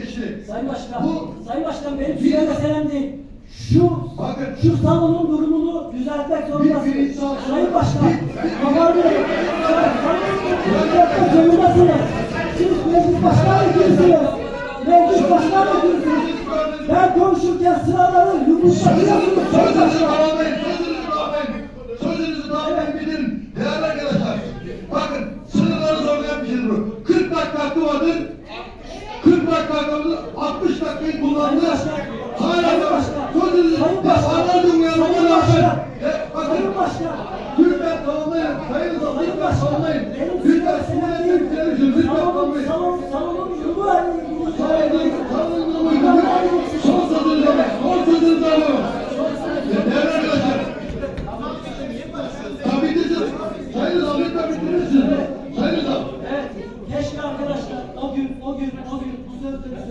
Bir geçti. Sayın Başkan, Bu- Sayın Başkan benim süre meselem değil. Şu, Bakın. şu salonun durumunu düzeltmek zorundasınız. Bir sağ- Sayın Başkan, Bir- Bey, düzeltmek zorundasınız. Siz meclis başkan vekilsiniz. Meclis başkan vekilsiniz. Ben konuşurken sıraları yumuşatıyorsunuz Sayın bir kullanılır. Hala da Kudüs'ün bak anladım ya bunu bakın. Bakın lütfen tamamlayın. Sayın Bakan lütfen tamamlayın. Lütfen sizden bir televizyon lütfen tamamlayın. Salonun yolu var. Salonun salonun Son sözünüz. Son sözünüz alın. Değerli arkadaşlar. Tabii ki Sayın Bakan lütfen bitirirsiniz. Sayın Bakan. Evet. Keşke arkadaşlar o gün o gün o gün bu sözleri